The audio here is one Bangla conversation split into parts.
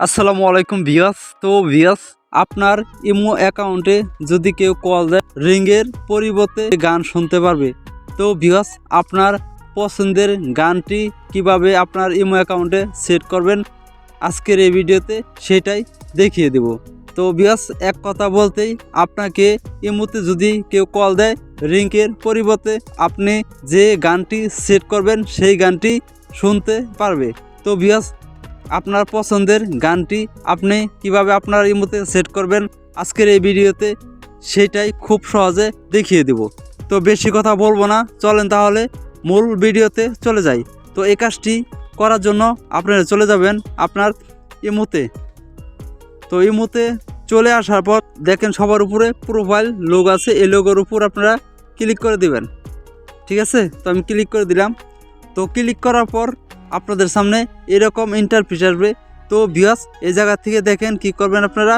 আসসালামু আলাইকুম ভিয়াস তো ভিয়াস আপনার ইমো অ্যাকাউন্টে যদি কেউ কল দেয়, রিংয়ের পরিবর্তে গান শুনতে পারবে। তো ভিয়াস আপনার পছন্দের গানটি কীভাবে আপনার ইমো অ্যাকাউন্টে সেট করবেন, আজকের এই ভিডিওতে সেটাই দেখিয়ে দেব। তো ভিয়াস এক কথা বলতেই আপনাকে ইমোতে যদি কেউ কল দেয় রিংকের পরিবর্তে আপনি যে গানটি সেট করবেন, সেই গানটি শুনতে পারবে। তো ভিয়াস আপনার পছন্দের গানটি আপনি কীভাবে আপনার ইমোতে সেট করবেন, আজকের এই ভিডিওতে সেটাই খুব সহজে দেখিয়ে দেব। তো বেশি কথা বলব না, চলেন তাহলে মূল ভিডিওতে চলে যাই। তো এই কাজটি করার জন্য আপনারা চলে যাবেন আপনার ইমোতে তো ইমোতে চলে আসার পর দেখেন সবার উপরে প্রোফাইল লোগ আছে, এই লোগোর উপর আপনারা ক্লিক করে দিবেন। ঠিক আছে? তো আমি ক্লিক করে দিলাম। তো ক্লিক করার পর আপনাদের সামনে এরকম ইন্টারফেস আসবে। তো ভিউয়ার্স এই জায়গা থেকে দেখেন কি করবেন আপনারা?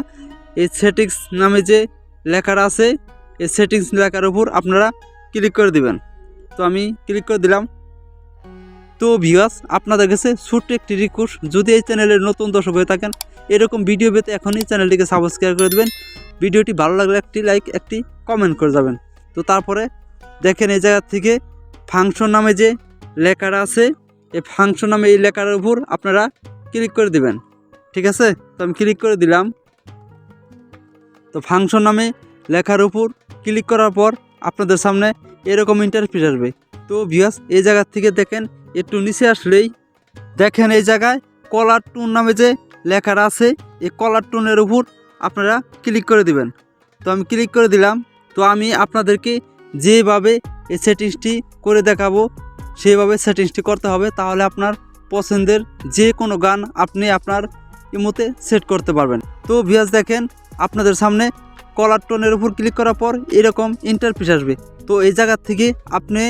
এই সেটিংস নামে যে লেখাটা আছে, এই সেটিংস লেখার উপর আপনারা ক্লিক করে দিবেন। তো আমি ক্লিক করে দিলাম। তো ভিউয়ার্স আপনাদের কাছে ছোট্ট একটি রিকোয়েস্ট যদি এই চ্যানেলের নতুন দর্শক হয়ে থাকেন, এরকম ভিডিও পেতে এখনই চ্যানেলটিকে সাবস্ক্রাইব করে দেবেন। ভিডিওটি ভালো লাগলে একটি লাইক একটি কমেন্ট করে যাবেন। তো তারপরে দেখেন এই জায়গা থেকে ফাংশন নামে যে লেখাটা আছে এই ফাংশন নামে এই লেখার উপর আপনারা ক্লিক করে দিবেন। ঠিক আছে? তো আমি ক্লিক করে দিলাম। তো ফাংশন নামে লেখার উপর ক্লিক করার পর আপনাদের সামনে এরকম ইন্টারফেস আসবে। তো ভিউয়ার্স এই জায়গা থেকে দেখেন, একটু নিচে আসলেই দেখেন এই জায়গায় কলার টুন নামে যে লেখাটা আছে, এই কলার টুনের উপর আপনারা ক্লিক করে দিবেন। তো আমি ক্লিক করে দিলাম। তো আমি আপনাদেরকে যেভাবে এই সেটিংসটি করে দেখাবো সেইভাবে সেটিংসটি করতে হবে, তাহলে আপনার পছন্দের যে কোনো গান আপনি আপনার ইমোতে সেট করতে পারবেন। তো ভিয়াস দেখেন, আপনাদের সামনে কলার টোনের উপর ক্লিক করার পর এরকম ইন্টারফেস আসবে। তো এই জায়গার থেকে আপনি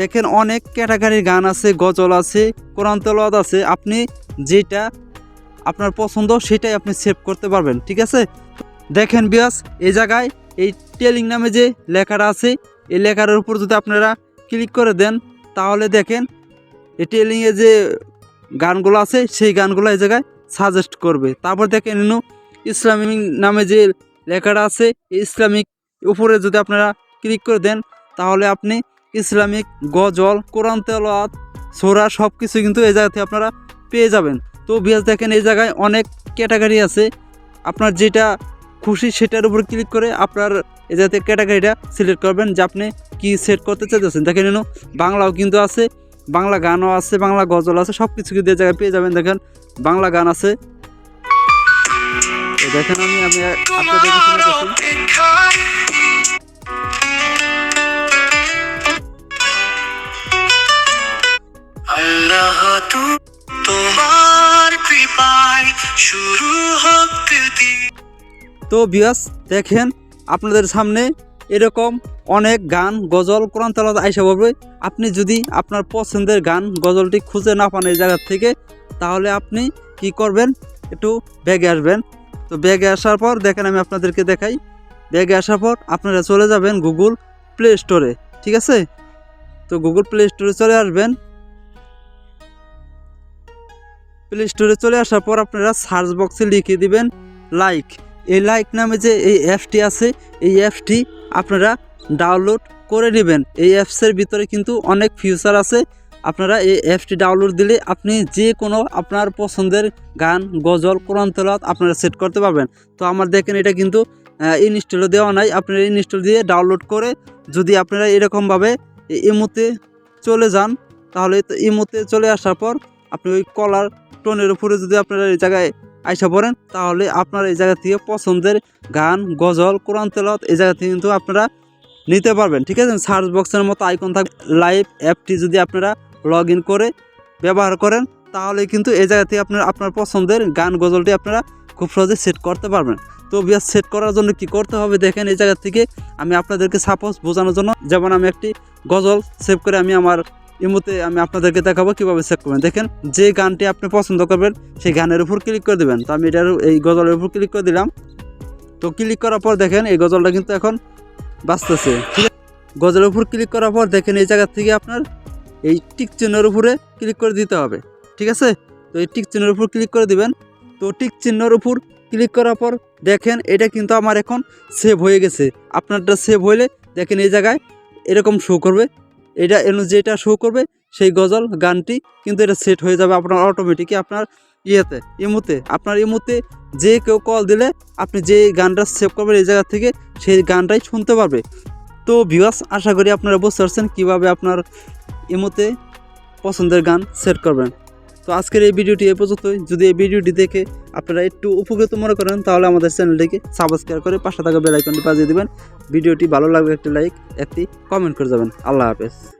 দেখেন অনেক ক্যাটাগরির গান আছে, গজল আছে, কোরআন আছে, আপনি যেটা আপনার পছন্দ সেটাই আপনি সেভ করতে পারবেন, ঠিক আছে? দেখেন বিয়াস এই জায়গায় এই টেলিং নামে যে লেখাটা আছে, এই লেখার উপর যদি আপনারা ক্লিক করে দেন তাহলে দেখেন এই যে গানগুলো আছে, সেই গানগুলো এই জায়গায় সাজেস্ট করবে। তারপর দেখেন এনু, ইসলামিক নামে যে লেখাটা আছে ইসলামিক উপরে যদি আপনারা ক্লিক করে দেন, তাহলে আপনি ইসলামিক গজল, কোরআন তেলাওয়াত, সোরা সব কিছু কিন্তু এই জায়গা থেকে আপনারা পেয়ে যাবেন। তো বিয়াস, দেখেন এই জায়গায় অনেক ক্যাটাগরি আছে। আপনার যেটা খুশি সেটার উপর ক্লিক করে আপনার এই জাতীয় ক্যাটাগরিটা সিলেক্ট করবেন যে আপনি কি সেট করতে চাইতেছেন? দেখেন এনো বাংলাও কিন্তু আছে বাংলা গানও আছে বাংলা গজল আছে সব কিছু কিন্তু এই জায়গায় পেয়ে যাবেন। দেখেন বাংলা গান আছে। তো দেখেন আমি আমি আপনাদেরকে আল্লাহ তোমার কৃপায় শুরু হোক তো বিয়াস দেখেন আপনাদের সামনে এরকম অনেক গান, গজল, কোরআন তালাত আইসা পাবে আপনি যদি আপনার পছন্দের গান, গজলটি খুঁজে না পান এই জায়গার থেকে, তাহলে আপনি কি করবেন? একটু ব্যাগে আসবেন। তো ব্যাগে আসার পর দেখেন আমি আপনাদেরকে দেখাই। ব্যাগে আসার পর আপনারা চলে যাবেন গুগল প্লে স্টোরে ঠিক আছে? তো গুগল প্লে স্টোরে চলে আসবেন। প্লে স্টোরে চলে আসার পর আপনারা সার্চ বক্সে লিখে দিবেন লাইক এই লাইক নামে যে এই অ্যাপটি আছে, এই অ্যাপটি আপনারা ডাউনলোড করে নেবেন। এই অ্যাপসের ভিতরে কিন্তু অনেক ফিউচার আছে। আপনারা এই অ্যাপসটি ডাউনলোড দিলে আপনি যে কোনো আপনার পছন্দের গান, গজল, কোরআন তেলাওয়াত আপনারা সেট করতে পারবেন। তো আমার দেখেন এটা কিন্তু ইনস্টলও দেওয়া নাই। আপনারা ইনস্টল দিয়ে ডাউনলোড করে যদি আপনারা এরকমভাবে ইমোতে চলে যান, তাহলে তো ইমোতে চলে আসার পর আপনি ওই কলার টোনের উপরে যদি আপনারা এই জায়গায় আইসা পড়েন, তাহলে আপনার এই জায়গা থেকে পছন্দের গান, গজল, কোরআন তেলত এই জায়গা থেকে কিন্তু আপনারা নিতে পারবেন, ঠিক আছে? সার্চ বক্সের মতো আইকন থাকবে। লাইভ অ্যাপটি যদি আপনারা লগ করে ব্যবহার করেন, তাহলে কিন্তু এই জায়গা থেকে আপনার আপনার পছন্দের গান গজলটি আপনারা খুব সহজে সেট করতে পারবেন। তো বিয়াস সেট করার জন্য কি করতে হবে? দেখেন এই জায়গা থেকে আমি আপনাদেরকে সাপোজ বোঝানোর জন্য, যেমন আমি একটি গজল সেভ করে আমি আমার ইমোতে আমি আপনাদেরকে দেখাবো কীভাবে সেভ করবেন। দেখেন, যে গানটি আপনি পছন্দ করবেন, সেই গানের উপর ক্লিক করে দেবেন। তো আমি এটার, এই গজলের উপর ক্লিক করে দিলাম। তো ক্লিক করার পর দেখেন, এই গজলটা কিন্তু এখন বাঁচতেছে। গজলের উপর ক্লিক করার পর দেখেন এই জায়গা থেকে আপনার এই টিক চিহ্নের উপরে ক্লিক করে দিতে হবে, ঠিক আছে? তো এই টিক চিহ্নের উপর ক্লিক করে দিবেন। তো টিক চিহ্নর উপর ক্লিক করার পর দেখেন এটা কিন্তু আমার এখন সেভ হয়ে গেছে। আপনারটা সেভ হইলে দেখেন এই জায়গায় এরকম শো করবে। এটা যেটা শো করবে, সেই গজল, গানটি কিন্তু এটা সেট হয়ে যাবে, আপনার অটোমেটিকই আপনার ইয়েতে, ইমুতে, আপনার ইমুতে যে কেউ কল দিলে আপনি যে গানটা সেভ করবেন এই জায়গা থেকে সেই গানটাই শুনতে পারবে। তো ভিউয়ার্স আশা করি আপনারা বুঝতে পারছেন কীভাবে আপনার ইমুতে পছন্দের গান সেট করবেন। তো আজকের এই ভিডিওটি এ পর্যন্তই। যদি এই ভিডিওটি দেখে আপনারা একটু উপকৃত মনে করেন, তাহলে আমাদের চ্যানেলটিকে সাবস্ক্রাইব করে পাশে থাকা বেল আইকনটি বাজিয়ে দেবেন। ভিডিওটি ভালো লাগলে একটি লাইক একটি কমেন্ট করে যাবেন। আল্লাহ হাফেজ।